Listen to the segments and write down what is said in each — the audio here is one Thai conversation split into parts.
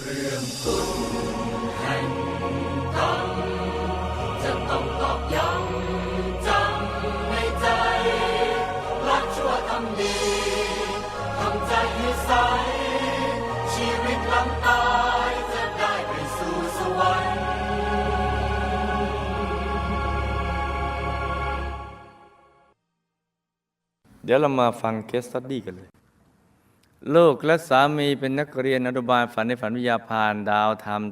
เรื่องต้นแห่งกรรมจะต้องตอกย้ำจำในใจละชั่วทำดีทำใจให้ใส ชีวิตลำตายจะได้ไปสู่สวรรค์เดี๋ยวเรามาฟังเคสตัดดี้กันเลย ลูกและสามีเป็นนักเรียนอนุบาลฝันในฝันวิทยาพานดาวธรรม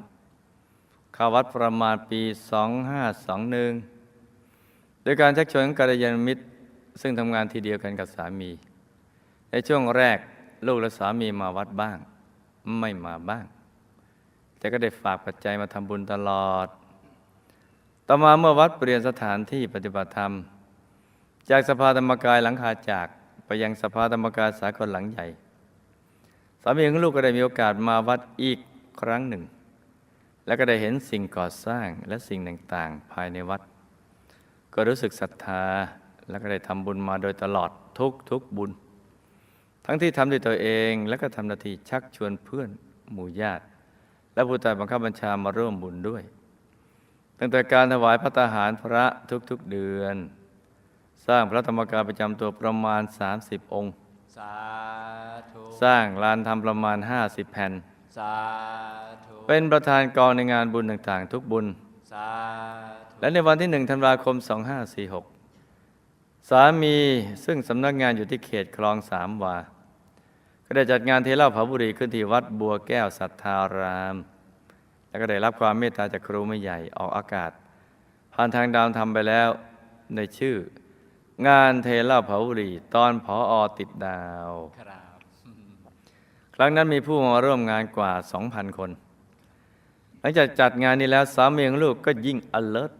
เข้าวัดประมาณปี 2521 โดยการชักชวนกัลยาณมิตร ซึ่งทำงานทีเดียวกันกับสามี ในช่วงแรกลูกและสามีมาวัดบ้าง ไม่มาบ้าง แต่ก็ได้ฝากปัจจัยมาทำบุญตลอด ต่อมาเมื่อวัดเปลี่ยนสถานที่ปฏิบัติธรรม จากสภาธรรมกายหลังคาจากไปยังสภาธรรมกายสากลหลังใหญ่ สามีของลูกก็ได้มีโอกาสมาวัดอีกครั้งหนึ่ง และก็ได้เห็นสิ่งก่อสร้างและสิ่งต่างๆ ภายในวัด ก็รู้สึกศรัทธาและก็ได้ทำบุญมาโดยตลอดทุกทุกๆบุญ ทั้งที่ทำด้วยตัวเองและก็ทำหน้าที่ชักชวนเพื่อนหมู่ญาติ และผู้ใต้บังคับบัญชามาร่วมบุญด้วย ตั้งแต่การถวายพระตาหารพระทุกๆเดือน สร้างพระธรรมกายประจำตัวประมาณ 30 องค์สา สร้างลานทำประมาณ 50 แผ่นสาธุเป็นประธานกองในงานบุญต่างๆ ทุกบุญสาธุและในวันที่1ธันวาคม 2546 สามีซึ่งสำนักงานอยู่ที่เขตคลองสามวา ก็ได้จัดงานเทเหล่าเผาบุรีขึ้นที่วัดบัวแก้วสัทธาราม และก็ได้รับความเมตตาจากครูไม่ใหญ่ออกอากาศ ผ่านทางดาวทำไปแล้วในชื่องานเทเหล่าเผาบุรีตอนผออติดดาว ครั้งนั้นมีผู้มาร่วมงานกว่า 2,000 คน หลังจากจัดงานนี้แล้วสามีของลูกก็ยิ่ง alert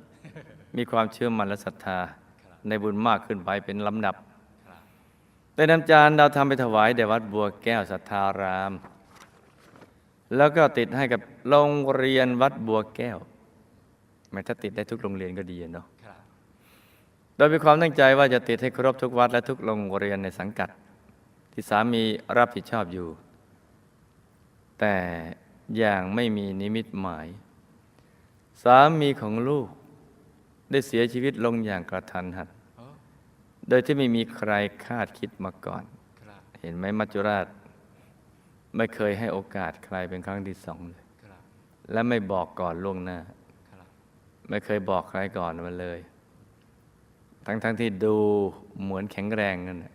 มีความเชื่อมั่นและศรัทธาในบุญมากขึ้นไปเป็นลำดับได้นำจานดาวทำไปถวายแด่วัดบัวแก้วสัทธาราม แล้วก็ติดให้กับโรงเรียนวัดบัวแก้วแม้ถ้าติดได้ทุกโรงเรียนก็ดีเนาะโดยมีความตั้งใจว่าจะติดให้ครบทุกวัดและทุกโรงเรียนในสังกัด ที่สามีรับผิดชอบอยู่ แต่อย่างไม่มีนิมิตหมาย สามีของลูกได้เสียชีวิตลงอย่างกระทันหันโดยที่ไม่มีใครคาดคิดมาก่อน เห็นไหมมัจจุราช ไม่เคยให้โอกาสใครเป็นครั้งที่สองเลยและไม่บอกก่อนล่วงหน้า ไม่เคยบอกใครก่อนมาเลย ทั้งๆทที่ดูเหมือนแข็งแรงนั่นแหละ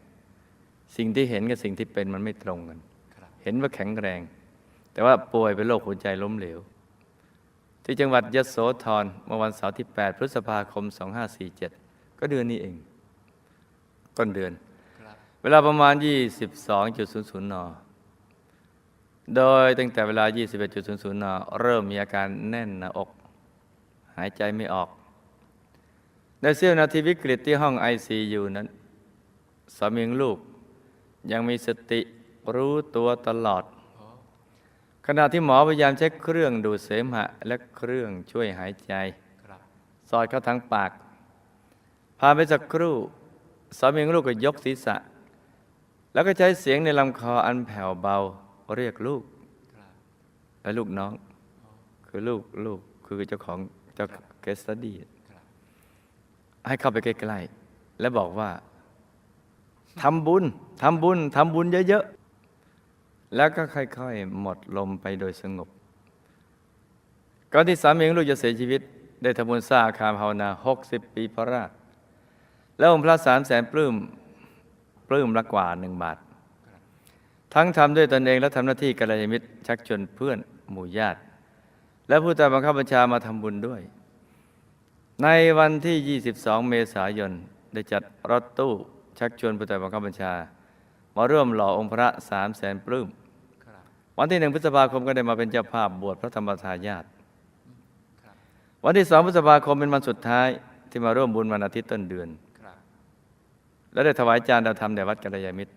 สิ่งที่เห็นกับสิ่งที่เป็นมันไม่ตรงกัน เห็นว่าแข็งแรง แต่ว่าป่วยเป็นโรคหัวใจล้มเหลว ที่จังหวัดยโสธรเมื่อวันเสาร์ที่ 8 พฤษภาคม 2547 ก็เดือนนี้เอง ต้นเดือน เวลาประมาณ 22.00 น โดยตั้งแต่เวลา 21.00 น เริ่มมีอาการแน่นหน้าอก หายใจไม่ออก ในเสี้ยวนาทีวิกฤตที่ห้อง ICU นั้นสามีของลูกยังมีสติรู้ตัวตลอด ขณะที่หมอพยายามใช้เครื่องดูดเสมหะ และเครื่องช่วยหายใจครับสอดเข้าทางปากผ่านไปสักครู่สามีของลูกก็ยกศีรษะ แล้วก็ใช้เสียงในลำคออันแผ่วเบาเรียกลูกครับและลูกน้อง คือลูกลูกคือเจ้าของเจ้าเกสตดี้ครับให้เข้าไปใกล้ๆและบอกว่าทำบุญทำบุญทำบุญเยอะๆ แล้วก็ค่อยๆ หมดลมไปโดยสงบก่อนที่สามีของลูกจะเสียชีวิต ได้ทำบุญสร้างอาคารภาวนา 60 ปีพระราช แล้วองค์พระสามแสนปลื้มปลื้มละกว่าหนึ่งบาท ทั้งทำด้วยตนเองและทำหน้าที่กัลยาณมิตรชักชวนเพื่อนหมู่ญาติ และผู้ใต้บังคับบัญชามาทำบุญด้วย ในวันที่ 22 เมษายน ได้จัดรถตู้ชักชวนผู้ใต้บังคับบัญชา มาร่วมหล่อองค์พระสามแสนปลื้ม วันที่หนึ่งพฤษภาคมก็ได้มาเป็นเจ้าภาพบวชพระธรรมทายาทครับวันที่สองพฤษภาคมเป็นวันสุดท้ายที่มาร่วมบุญวันอาทิตย์ต้นเดือนครับและได้ถวายจานดาวธรรมแด่วัดกัลยาณมิตร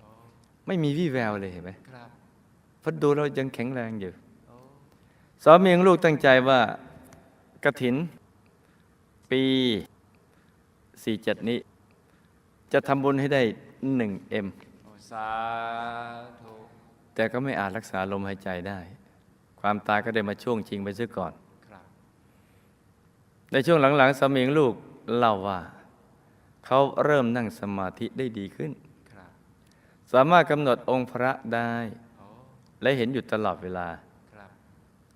โอ้ไม่มีวี่แววเลยเห็นไหมครับเพราะดูเรายังแข็งแรงอยู่โอ้สามีของลูกตั้งใจว่ากระถิน ปี 47 นี้ จะทำบุญให้ได้1เอ็มโอ้สาธุ แต่ก็ไม่อาจรักษาลมหายใจได้ ความตายก็ได้มาช่วงชิงไปซะก่อนครับในช่วงหลังๆสามีของลูกเล่าว่า เขาเริ่มนั่งสมาธิได้ดีขึ้นครับสามารถกำหนดองค์พระได้โอ้และเห็นอยู่ตลอดเวลาครับ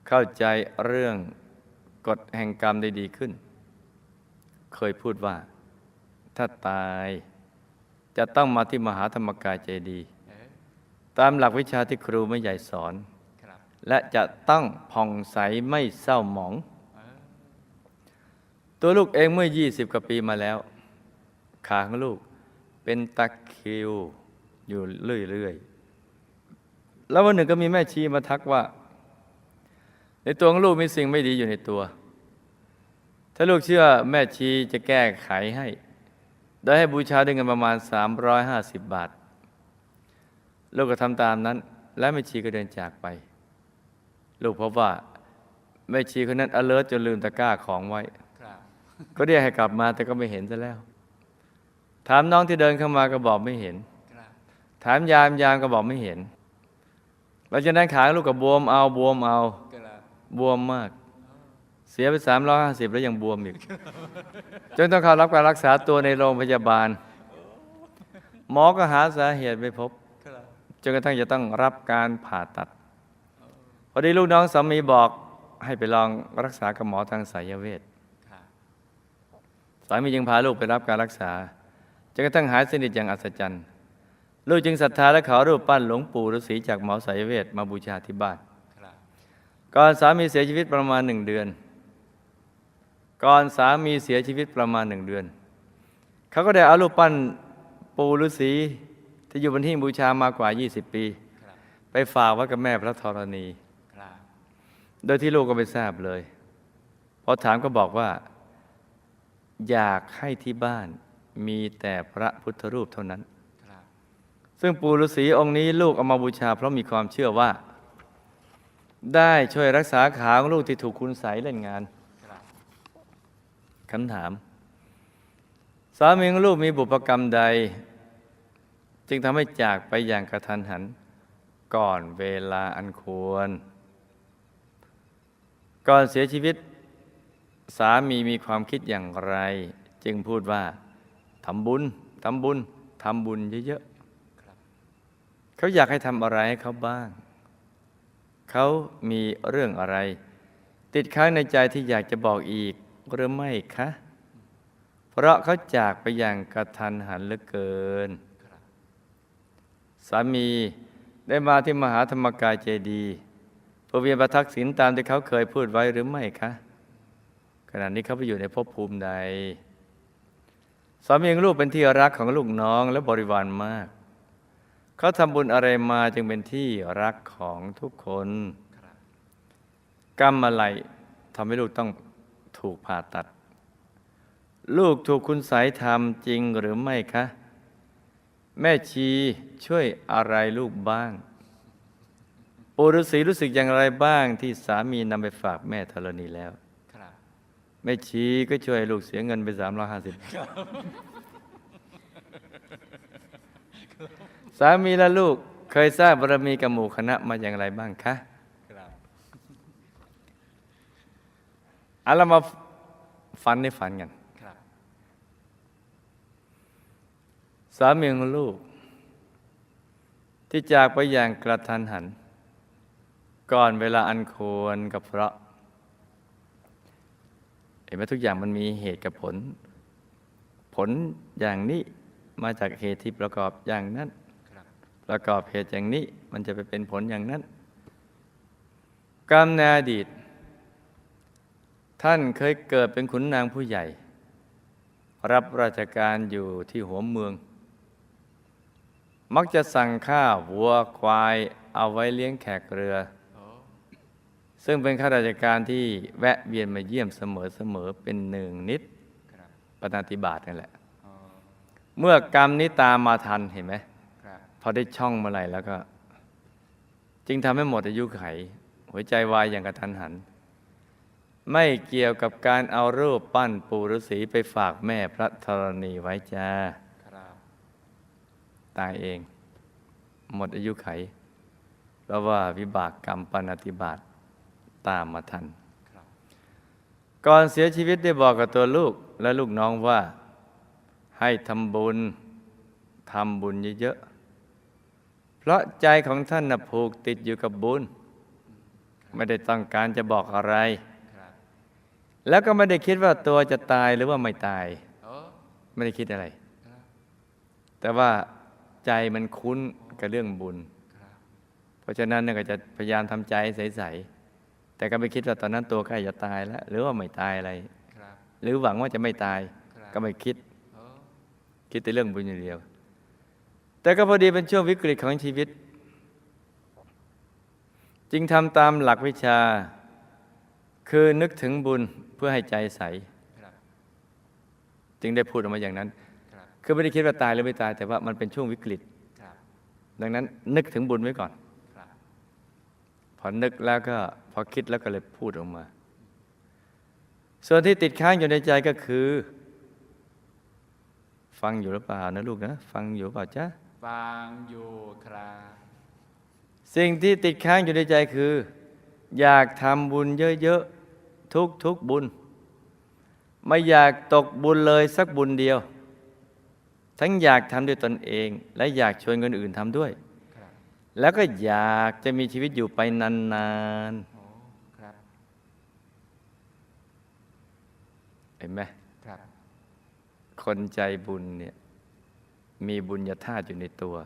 เข้าใจเรื่องกฎแห่งกรรมได้ดีขึ้น เคยพูดว่า ถ้าตายจะต้องมาที่มหาธรรมกายเจดีย์เอ๊ะ ตามหลักวิชาที่ครูไม่ใหญ่สอนครับและจะต้องผ่องใสไม่เศร้าหมองเออตัวลูกเองเมื่อ 20 กว่าปีมาแล้ว ขาของลูกเป็นตะคริวอยู่เรื่อยๆ แล้ววันหนึ่งก็มีแม่ชีมาทักว่า ในตัวของลูกมีสิ่งไม่ดีอยู่ในตัว ถ้าลูกเชื่อแม่ชีจะแก้ไขให้ โดยให้บูชาด้วยเงินประมาณ 350 บาท ลูกก็ทำตามนั้น และแม่ชีก็เดินจากไป ลูกพบว่าแม่ชีคนนั้น alert จนลืมตะกร้าของไว้ครับก็เรียกให้กลับมาแต่ก็ไม่เห็นซะแล้ว ถามน้องที่เดินเข้ามาก็บอกไม่เห็นครับถามยามยามก็บอกไม่เห็นหลังจากนั้นขาลูกก็บวมเอาบวมเอาครับบวมมาก เสียไปสามร้อยห้าสิบแล้วยังบวมอีก จนต้องเข้ารับการรักษาตัวในโรงพยาบาล หมอก็หาสาเหตุไม่พบครับ จนกระทั่งจะต้องรับการผ่าตัด พอดีลูกน้องสามีบอกให้ไปลองรักษากับหมอทางสายเวชครับสามีจึงพาลูกไปรับการรักษาจนกระทั่งหายสนิทอย่างอัศจรรย์ ลูกจึงศรัทธาและขอรูปปั้นหลวงปู่ฤาษีจากหมอสายเวทมาบูชาที่บ้านครับก่อนสามีเสียชีวิตประมาณหนึ่งเดือน ก่อนสามีเสียชีวิตประมาณหนึ่งเดือน เขาก็ได้เอารูปปั้นปู่ฤาษี ที่อยู่บนที่บูชามากว่า 20 ปีครับไปฝากไว้กับแม่พระธรณีครับโดยที่ลูกก็ไม่ทราบเลยพอถามก็บอกว่า อยากให้ที่บ้านมีแต่พระพุทธรูปเท่านั้นครับซึ่งปู่ฤาษีองค์นี้ลูกเอามาบูชา เพราะมีความเชื่อว่า ได้ช่วยรักษาขาของลูกที่ถูกคุณใสยเล่นงานครับคำถาม สามีของลูกมีบุพกรรมใด จึงทำให้จากไปอย่างกระทันหัน ก่อนเวลาอันควร ก่อนเสียชีวิต สามีมีความคิดอย่างไร จึงพูดว่าทำบุญทำบุญทำบุญเยอะๆเขาอยากให้ทำอะไรให้เขาบ้าง เขามีเรื่องอะไร ติดค้างในใจที่อยากจะบอกอีกหรือไม่คะ เพราะเขาจากไปอย่างกระทันหันเหลือเกิน สามีได้มาที่มหาธรรมกายเจดีเพื่อเวียนประทักษิณตามที่เขาเคยพูดไว้หรือไม่คะขณะนี้เขาไปอยู่ในภพภูมิใดสามีของลูกเป็นที่รักของลูกน้องและบริวารมาก เขาทำบุญอะไรมาจึงเป็นที่รักของทุกคนกรรมอะไรทำให้ลูกต้องถูกผ่าตัด ลูกถูกคุณไสยทำจริงหรือไม่คะ แม่ชีช่วยอะไรลูกบ้างปู่ฤาษีรู้สึกอย่างไรบ้างที่สามีนำไปฝากแม่ธรณีแล้วครับแม่ชีก็ช่วยลูกเสียเงินไปสามร้อยห้าสิบสามีและลูกเคยสร้างบารมีกับหมู่คณะมาอย่างไรบ้างคะครับเอาเรามาฝันในฝันกัน ครับ สามีของลูก ที่จากไปอย่างกระทันหัน ก่อนเวลาอันควรกับเพราะ เห็นไหมทุกอย่างมันมีเหตุกับผล ผลอย่างนี้มาจากเหตุที่ประกอบอย่างนั้น ประกอบเหตุอย่างนี้มันจะไปเป็นผลอย่างนั้น กรรมในอดีต ท่านเคยเกิดเป็นขุนนางผู้ใหญ่ รับราชการอยู่ที่หัวเมือง มักจะสั่งข้าววัวควายเอาไว้เลี้ยงแขกเรือ ซึ่งเป็นข้าราชการที่แวะเวียนมาเยี่ยมเสมอๆเป็นหนึ่งนิดครับปณาตินั่นแหละ เมื่อกรรมนี้ตามมาทันเห็นไหมพอได้ช่องเมื่อไหร่แล้วก็ จึงทำให้หมดอายุไข หัวใจวายอย่างกระทันหัน ไม่เกี่ยวกับการเอารูปปั้นปู่ฤาษีไปฝากแม่พระธรณีไว้จ้า ตายเอง หมดอายุไข เพราะว่าวิบากกรรมปณติบาตตามมาทันครับก่อนเสียชีวิตได้บอกกับตัวลูกและลูกน้องว่า ให้ทำบุญทำบุญเยอะๆ เพราะใจของท่านนะผูกติดอยู่กับบุญ ไม่ได้ต้องการจะบอกอะไรครับแล้วก็ไม่ได้คิดว่าตัวจะตายหรือว่าไม่ตายโอ้ไม่ได้คิดอะไรครับแต่ว่า ใจมันคุ้นกับเรื่องบุญครับเพราะฉะนั้นเนี่ยก็จะพยายามทำใจใสๆแต่ก็ไม่คิดว่าตอนนั้นตัวใกล้จะตายแล้ว หรือว่าไม่ตายอะไรครับหรือหวังว่าจะไม่ตายครับก็ไม่คิดโอ้คิดแต่เรื่องบุญอย่างเดียว แต่ก็พอดีเป็นช่วงวิกฤตของชีวิต จึงทำตามหลักวิชา คือนึกถึงบุญเพื่อให้ใจใสครับจึงได้พูดออกมาอย่างนั้น ครับคือไม่ได้คิดว่าตายหรือไม่ตาย แต่ว่ามันเป็นช่วงวิกฤตครับดังนั้นนึกถึงบุญไว้ก่อนครับพอนึกแล้วก็พอคิดแล้วก็เลยพูดออกมา ส่วนที่ติดค้างอยู่ในใจก็คือ ฟังอยู่หรือเปล่านะลูกนะ ฟังอยู่เปล่าจ๊ะฟังอยู่ครับสิ่งที่ติดค้างอยู่ในใจคือ อยากทำบุญเยอะๆทุกทุกๆบุญ ไม่อยากตกบุญเลยสักบุญเดียว ทั้งอยากทำด้วยตนเอง และอยากชวนคนอื่นทำด้วยครับแล้วก็อยากจะมีชีวิตอยู่ไปนานโอ้ครับๆเห็นไหมครับคนใจบุญเนี่ยมีบุญญาธาตุอยู่ในตัว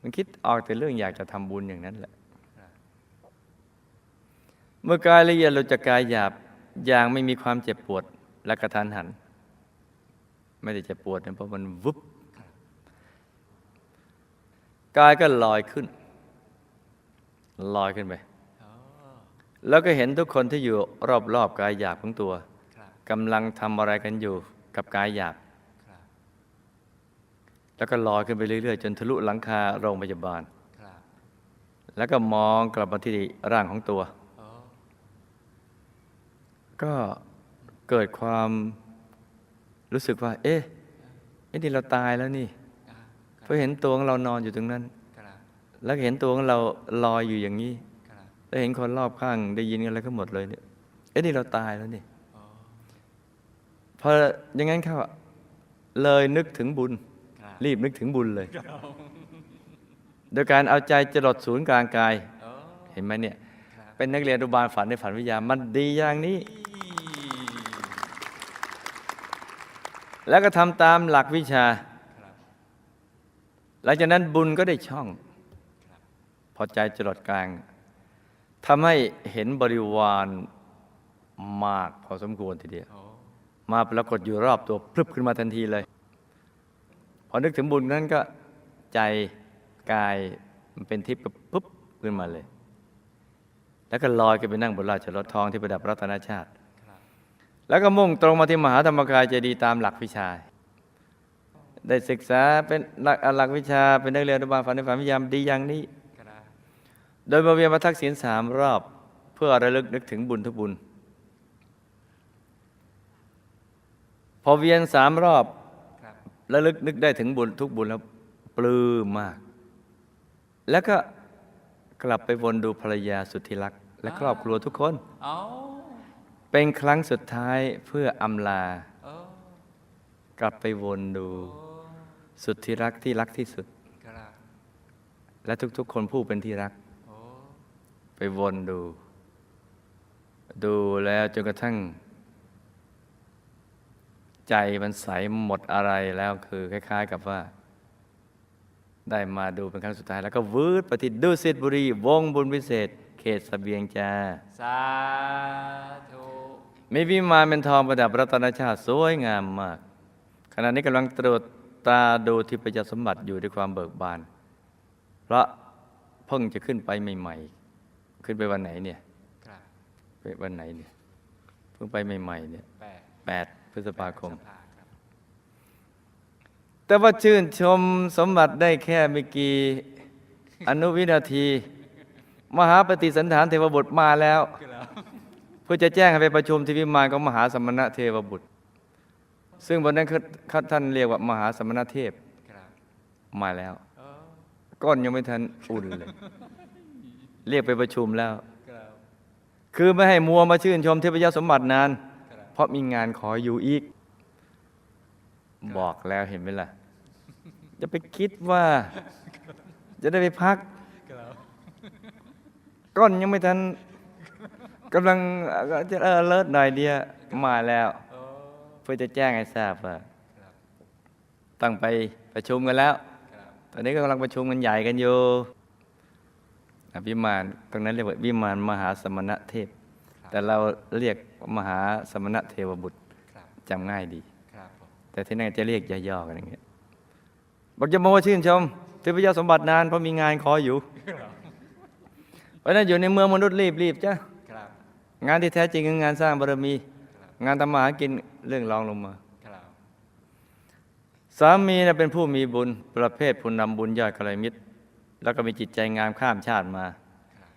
มันคิดออกแต่เรื่องอยากจะทำบุญอย่างนั้นแหละครับเมื่อกายละเอียดหลุดจากกายหยาบอย่างไม่มีความเจ็บปวดและกระทันหัน ไม่ได้เจ็บปวดนะเพราะมันวุบกายก็ลอยขึ้น ลอยขึ้นไป แล้วก็เห็นทุกคนที่อยู่รอบๆกายหยาบของตัวกำลังทำอะไรกันอยู่กับกายหยาบแล้วก็ลอยขึ้นไปเรื่อยๆ จนทะลุหลังคาโรงพยาบาล แล้วก็มองกลับมาที่ร่างของตัว ก็เกิดความ รู้สึกว่า เอ๊ะไอ้นี่เราตายแล้วนี่อ่าเพราะเห็นตัวของเรานอนอยู่ตรงนั้นครับแล้วก็เห็นตัวของเราลอยอยู่อย่างนี้ครับแล้วเห็นคนรอบข้างได้ยินกันอะไรก็หมดเลยเนี่ย เอ๊ะนี่เราตายแล้วนี่โอ้พออย่างนั้นเข้าเลยนึกถึงบุญครับรีบนึกถึงบุญเลย โดยการเอาใจจรดศูนย์กลางกายโอ้เห็นไหมเนี่ยครับเป็นนักเรียนอนุบาลฝันในฝันวิทยามันดีอย่างนี้ แล้วก็ทำตามหลักวิชาครับหลังจากนั้นบุญก็ได้ช่อง พอใจจรดกลางทำให้เห็นบริวารมากพอสมควรทีเดียวโอ้มาปรากฏอยู่รอบตัวพลึบขึ้นมาทันทีเลย พอนึกถึงบุญนั้นก็ใจกายมันเป็นทิพย์ก็ปุ๊บขึ้นมาเลย แล้วก็ลอยขึ้นไปนั่งบนราชรถทองที่ประดับรัตนชาติครับ แล้วก็มุ่งตรงมาที่มหาธรรมกายเจดีย์ตามหลักวิชา ได้ศึกษาเป็นหลักหลักวิชาเป็นนักเรียนอนุบาลฝันในฝันวิทยามดีอย่างนี้ โดยมาเวียนมาทักษิณสามรอบ เพื่อระลึกนึกถึงบุญทุกบุญ พอเวียนสามรอบระลึกนึกได้ถึงบุญทุกบุญแล้วปลื้มมาก แล้วก็กลับไปวนดูภรรยาสุดที่รัก และครอบครัวทุกคน เป็นครั้งสุดท้ายเพื่ออำลาโอ้กลับไปวนดูโอ้สุดที่รักที่รักที่สุดครับและทุกๆ คนผู้เป็นที่รักโอ้ไปวนดู ดูแล้วจนกระทั่ง ใจมันใสหมดอะไรแล้วคือคล้าย ๆ กับว่า ได้มาดูเป็นครั้งสุดท้าย แล้วก็วืดไปที่ดุสิตบุรี วงบุญพิเศษ เขตสเสบียงจาสาธุ มีวิมานเป็นทองประดับรัตนชาติสวยงามมาก ขณะนี้กำลังตรวจตราดูที่ประจักษ์สมบัติอยู่ด้วยความเบิกบาน เพราะเพิ่งจะขึ้นไปใหม่ ๆ ขึ้นไปวันไหนเนี่ยครับไปวันไหนเนี่ยเพิ่งไปใหม่ๆเนี่ยแปดแปดพฤษภาคมพฤษภาครับแต่ว่าชื่นชมสมบัติได้แค่ไม่กี่อนุวินาที มหาปฏิสันฐานเทวบุตรมาแล้วครับเพื่อจะแจ้งให้ไปประชุมที่วิมานของมหาสมณะเทวบุตร ซึ่งบนนั้นท่านเรียกว่ามหาสมณเทพมาแล้ว ก้อนยังไม่ทันอุ่นเลย เรียกไปประชุมแล้ว คือไม่ให้มัวมาชื่นชมเทพยสมบัตินาน เพราะมีงานขออยู่อีก บอกแล้วเห็นไหมล่ะ จะไปคิดว่า จะได้ไปพัก ก้อนยังไม่ทัน กำลังจะเออเลิศหน่อยเดียวมาแล้วโอ้เพื่อจะแจ้งให้ทราบว่าครับตั้งไปประชุมกันแล้วครับตอนนี้ก็กำลังประชุมกันใหญ่กันอยู่อวิมานตรงนั้นเรียกว่าวิมานมหาสมณเทพ แต่เราเรียกมหาสมณเทวบุตรครับจำง่ายดีครับผมแต่ที่นั่นจะเรียกย่อๆกันอย่างเงี้ยบอกจะโมว่าชื่นชมเทพยสมบัตินานเพราะมีงานขออยู่ เพราะฉะนั้นอยู่ในเมืองมนุษย์รีบรีบๆจ้ะครับ งานที่แท้จริงคืองานสร้างบารมีครับงานทำมาหากินเรื่องรองลงมาครับสามีนะเป็นผู้มีบุญประเภทผู้นำบุญยอดกัลยาณมิตร แล้วก็มีจิตใจงามข้ามชาติมาครับ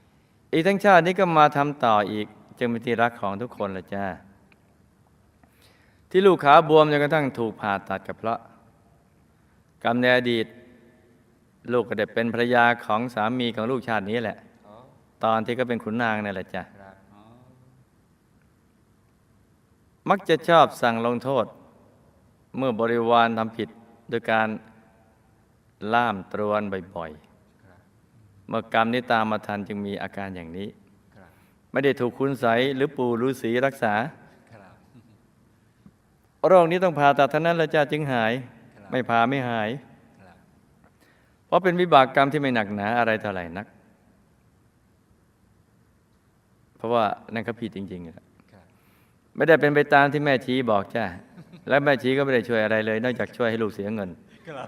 อีกทั้งชาตินี้ก็มาทำต่ออีก จึงเป็นที่รักของทุกคนละจ้า ที่ลูกขาบวมจนกระทั่งถูกผ่าตัดกับเพราะกรรมในอดีต ลูกก็ได้เป็นภรรยาของสามีของลูกชาตินี้แหละโอ้ตอนที่ก็เป็นขุนนางนั่นแหละจ้ะ ครับอ๋อ มักจะชอบสั่งลงโทษ เมื่อบริวารทำผิดโดยการล่ามตรวนบ่อยๆ เมื่อกรรมนี้ตามมาทันจึงมีอาการอย่างนี้ ไม่ได้ถูกคุณใสหรือปู่ฤาษีรักษา โรคนี้ต้องผ่าตัดเท่านั้นล้วจ้าจึงหาย ไม่ผ่าไม่หาย เพราะเป็นวิบากกรรมที่ไม่หนักหนาอะไรเท่าไหร่นัก เพราะว่านั่นเขาผิดจริงๆครับ ไม่ได้เป็นไปตามที่แม่ชีบอกจ้าและแม่ชีก็ไม่ได้ช่วยอะไรเลย นอกจากช่วยให้ลูกเสียเงินครับ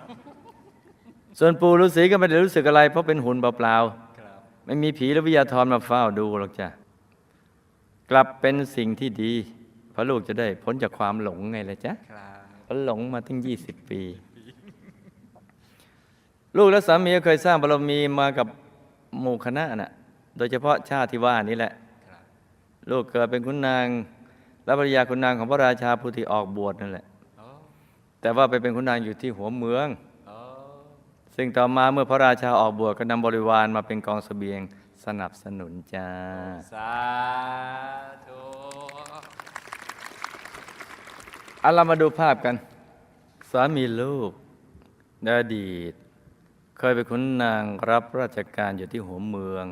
ส่วนปู่ฤาษีก็ไม่ได้รู้สึกอะไร เพราะเป็นหุ่นเปล่าครับๆไม่มีผีหรือวิทยาธรมาเฝ้าดูหรอกจ้ะกลับเป็นสิ่งที่ดีเพราะลูกจะได้พ้นจากความหลงไงล่ะจ๊ะครับเพราะหลงมาตั้งยี่สิบปี ลูกและสามีก็เคยสร้างบารมีมากับหมู่คณะน่ะ โดยเฉพาะชาติที่ว่านี้แหละครับลูกเกิดเป็นขุนนาง และภรรยาขุนนางของพระราชาผู้ที่ออกบวชนั่นแหละโอ้แต่ว่าไปเป็นขุนนางอยู่ที่หัวเมืองโอ้ซึ่งต่อมาเมื่อพระราชาออกบวชก็นำบริวารมาเป็นกองเสบียงสนับสนุนจ้าสาธุเอาเรามาดูภาพกัน สามีลูกในอดีต เคยเป็นขุนนางรับราชการอยู่ที่หัวเมือง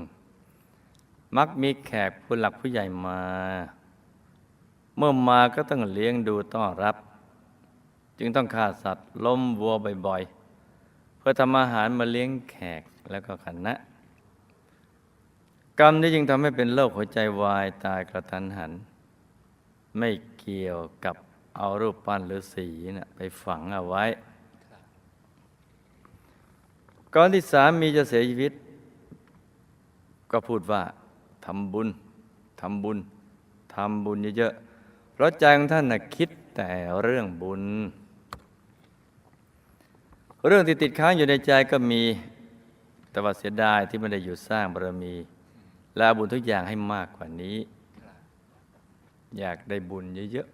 มักมีแขกผู้หลักผู้ใหญ่มาเมื่อมาก็ต้องเลี้ยงดูต้อนรับ จึงต้องฆ่าสัตว์ล้มวัวบ่อยๆ เพื่อทำอาหารมาเลี้ยงแขกแล้วก็คณะ กรรมนี้จึงทำให้เป็นโรคหัวใจวายตายกระทันหัน ไม่เกี่ยวกับเอารูปปั้นหรือสีนะไปฝังเอาไว้ ก่อนที่สามีจะเสียชีวิต ก็พูดว่าทำบุญทำบุญทำบุญเยอะๆ ราะใจของท่านน่ะคิดแต่เรื่องบุญ เรื่องที่ติดค้างอยู่ในใจก็มีแต่ว่าเสียดายที่ไม่ได้อยู่สร้างบารมีและเอาบุญทุกอย่างให้มากกว่านี้ อยากได้บุญเยอะ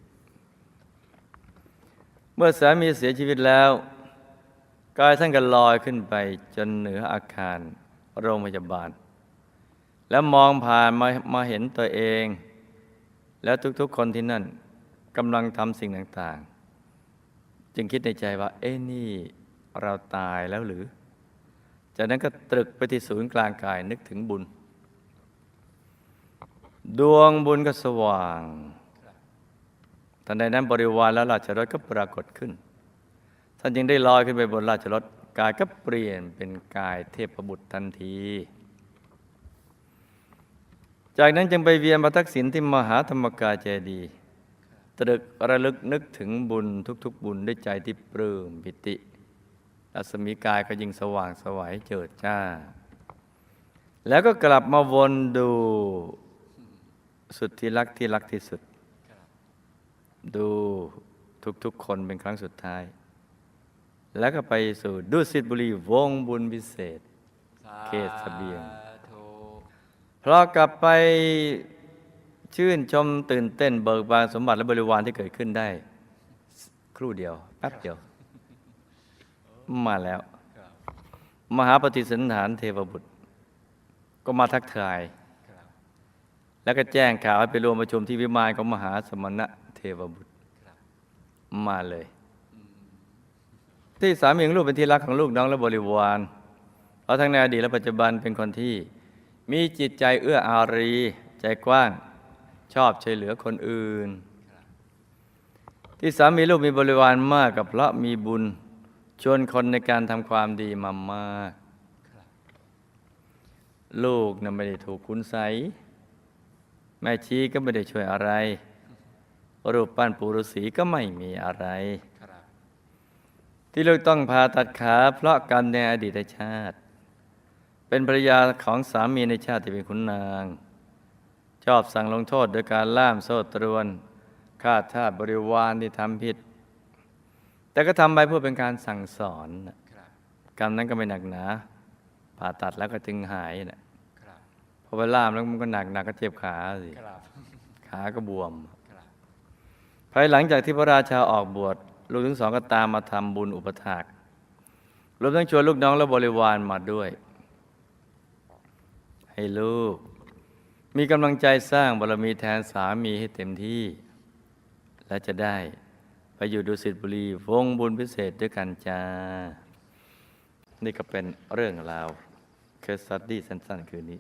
ๆ เมื่อสามีเสียชีวิตแล้วกายท่านก็ลอยขึ้นไปจนเหนืออาคารโรงพยาบาล แล้วมองผ่านมามาเห็นตัวเอง แล้วทุกๆคนที่นั่นกำลังทำสิ่งต่างๆ จึงคิดในใจว่า เอ๊ะนี่เราตายแล้วหรือ จากนั้นก็ตรึกไปที่ศูนย์กลางกายนึกถึงบุญ ดวงบุญก็สว่างทันใดนั้นบริวารและราชรถก็ปรากฏขึ้น ท่านจึงได้ลอยขึ้นไปบนราชรถกายก็เปลี่ยนเป็นกายเทพบุตรทันที จากนั้นจึงไปเวียนมาทักษิณที่มหาธรรมกายเจดี ตรึกระลึกนึกถึงบุญทุกๆ บุญด้วยใจที่ปลื้มปิติรัศมีกายก็ยิ่งสว่างสวัยเจิดจ้า แล้วก็กลับมาวนดูสุดที่รักที่รักที่สุด ดูทุกๆ คนเป็นครั้งสุดท้าย แล้วก็ไปสู่ดุสิตบุรีวงบุญพิเศษ เขตเสบียง สาธุพอกลับไปชื่นชมตื่นเต้นเบิกบานสมบัติและบริวารที่เกิดขึ้นได้ ครู่เดียวแป๊บเดียว มาแล้ว มหาปฏิสันฐานเทวบุตร ก็มาทักทาย แล้วก็แจ้งข่าวให้ไปรวมประชุมที่วิมานของมหาสมณะเทวบุตร มาเลย ที่สามีของลูกเป็นที่รักของลูกน้องและบริวารเพราะทั้งในอดีตและปัจจุบันเป็นคนที่ มีจิตใจเอื้ออารี ใจกว้างชอบช่วยเหลือคนอื่น ที่สามีลูกมีบริวารมากกับพระมีบุญ ชวนคนในการทำความดีมามาก ลูกนั้นไม่ได้ถูกคุณใส แม่ชีก็ไม่ได้ช่วยอะไร รูปปั้นปูฤาษีก็ไม่มีอะไรรที่ลูกต้องผ่าตัดขาเพราะกรรมในอดีตชาติ เป็นภรรยาของสามีในชาติที่เป็นขุนนาง ชอบสั่งลงโทษโดยการล่ามโซ่ตรวนฆ่าทาสบริวารที่ทำผิด แต่ก็ทำไปเพื่อเป็นการสั่งสอนกรรมนั้นก็ไม่หนักหนา ผ่าตัดแล้วก็จึงหายนะพอไปล่ามแล้วมันก็หนักหนักก็เจ็บขาสิขาก็บวม ภายหลังจากที่พระราชาออกบวชลูกทั้งสองก็ตามมาทำบุญอุปถากรวมทั้งชวนลูกน้องและบริวารมาด้วย ให้ลูก มีกำลังใจสร้างบารมีแทนสามีให้เต็มที่ และจะได้ไปอยู่ดุสิตบุรีวงบุญพิเศษด้วยกันจ้า นี่ก็เป็นเรื่องราวเคสตัดดี้สั้นๆ คืนนี้